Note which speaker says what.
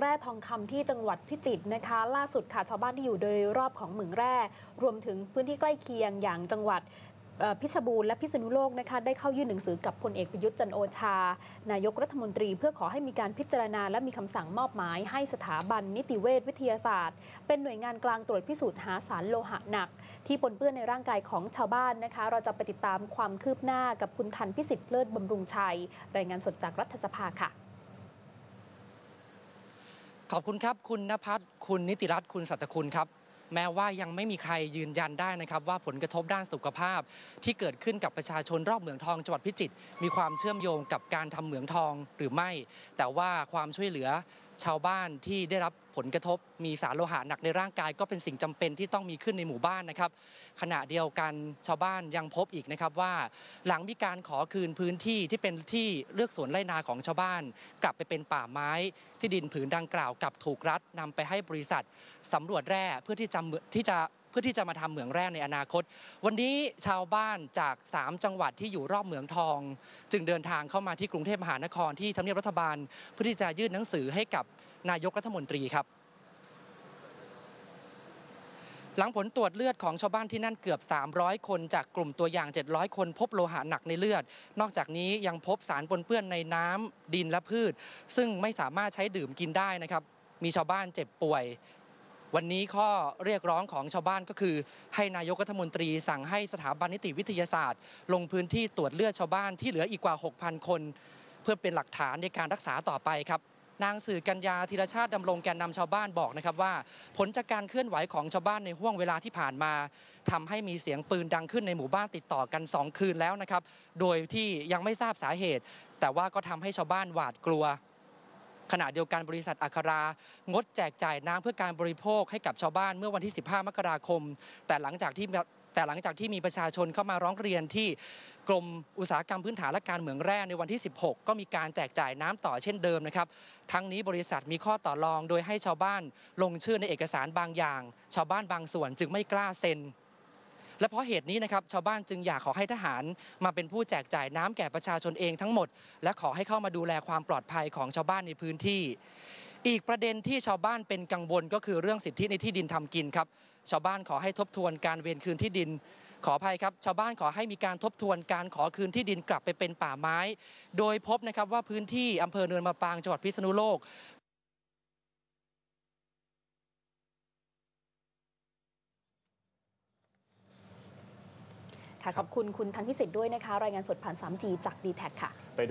Speaker 1: แร่ทองคำที่จังหวัดพิจิตรนะคะ ล่าสุดค่ะชาวบ้านที่อยู่โดยรอบของเหมืองแร่ รวมถึงพื้นที่ใกล้เคียงอย่างจังหวัดพิชบูรณ์และพิษณุโลกนะคะได้เข้ายื่นหนังสือกับพลเอกประยุทธ์จันโอชา นายกรัฐมนตรีเพื่อขอให้มีการพิจารณาและมีคำสั่งมอบหมาย ให้สถาบันนิติเวชวิทยาศาสตร์ เป็นหน่วยงานกลางตรวจพิสูจน์หาสารโลหะหนัก ที่ปนเปื้อนในร่างกายของชาวบ้านนะคะ เราจะไปติดตามความคืบหน้ากับคุณทันพิสิทธิ์เลิศบำรุงชัย รายงานสดจากรัฐสภาค่ะ
Speaker 2: ขอบคุณครับ คุณนภัสคุณนิติรัตน์คุณสัตคุณครับ แม้ว่ายังไม่มีใครยืนยันได้นะครับว่าผลกระทบด้านสุขภาพ ที่เกิดขึ้นกับประชาชนรอบเหมืองทองจังหวัดพิจิตรมีความเชื่อมโยงกับการทำเหมืองทองหรือไม่ แต่ว่าความช่วยเหลือ ชาวบ้านที่ได้รับผลกระทบมีสารโลหะหนักในร่างกาย ก็เป็นสิ่งจำเป็นที่ต้องมีขึ้นในหมู่บ้านนะครับ ขณะเดียวกันชาวบ้านยังพบอีกนะครับว่า หลังมีการขอคืนพื้นที่ที่เป็นที่เลือกสวนไรนาของชาวบ้าน กลับไปเป็นป่าไม้ ที่ดินผืนดังกล่าวกลับถูกรัฐนำไปให้บริษัทสำรวจแร่เพื่อที่จะที่จะ เพื่อที่จะมาทำเหมืองแร่ในอนาคต วันนี้ชาวบ้านจาก 3 จังหวัดที่อยู่รอบเหมืองทอง จึงเดินทางเข้ามาที่กรุงเทพมหานครที่ทำเนียบรัฐบาล เพื่อที่จะยื่นหนังสือให้กับนายกรัฐมนตรีครับหลังผลตรวจเลือดของชาวบ้านที่นั่นเกือบ 300 คนจากกลุ่มตัวอย่าง 700 คนพบโลหะหนักในเลือด นอกจากนี้ยังพบสารปนเปื้อนในน้ำดินและพืช ซึ่งไม่สามารถใช้ดื่มกินได้นะครับ มีชาวบ้านเจ็บป่วย วันนี้ข้อเรียกร้องของชาวบ้านก็คือ ให้นายกรัฐมนตรีสั่งให้สถาบันนิติวิทยาศาสตร์ ลงพื้นที่ตรวจเลือดชาวบ้านที่เหลืออีกกว่า 6,000 คน เพื่อเป็นหลักฐานในการรักษาต่อไปครับนางสื่อกัญญาธีรชาติดำรงแกนนำชาวบ้านบอกนะครับว่า ผลจากการเคลื่อนไหวของชาวบ้านในห่วงเวลาที่ผ่านมาทำให้มีเสียงปืนดังขึ้นในหมู่บ้านติดต่อกัน 2 คืนแล้วนะครับ โดยที่ยังไม่ทราบสาเหตุ แต่ว่าก็ทำให้ชาวบ้านหวาดกลัว ขณะเดียวกันบริษัทอัครางดแจกจ่ายน้ำเพื่อการบริโภคให้กับชาวบ้านเมื่อวันที่ 15 มกราคม แต่หลังจากที่แต่หลังจากที่มีประชาชนเข้ามาร้องเรียนที่กรมอุตสาหกรรมพื้นฐานและการเหมืองแร่ในวันที่ 16 ก็มีการแจกจ่ายน้ำต่อเช่นเดิมนะครับ ทั้งนี้บริษัทมีข้อต่อรองโดยให้ชาวบ้านลงชื่อในเอกสารบางอย่าง ชาวบ้านบางส่วนจึงไม่กล้าเซ็น และเพราะเหตุนี้นะครับชาวบ้านจึงอยากขอให้ทหารมาเป็นผู้แจกจ่ายน้ำแก่ประชาชนเองทั้งหมด และขอให้เข้ามาดูแลความปลอดภัยของชาวบ้านในพื้นที่ อีกประเด็นที่ชาวบ้านเป็นกังวลก็คือเรื่องสิทธิในที่ดินทำกินครับชาวบ้านขอให้ทบทวนการเวียนคืนที่ดินขออภัยครับชาวบ้านขอให้มีการทบทวนการขอคืนที่ดินกลับไปเป็นป่าไม้ โดยพบนะครับว่าพื้นที่อำเภอเนินมะปรางจังหวัดพิษณุโลก
Speaker 1: ค่ะขอบคุณคุณทันพิสิทธิ์ด้วยนะคะ รายงานสดผ่าน 3G จาก d t แทค่ะ
Speaker 3: ไปดู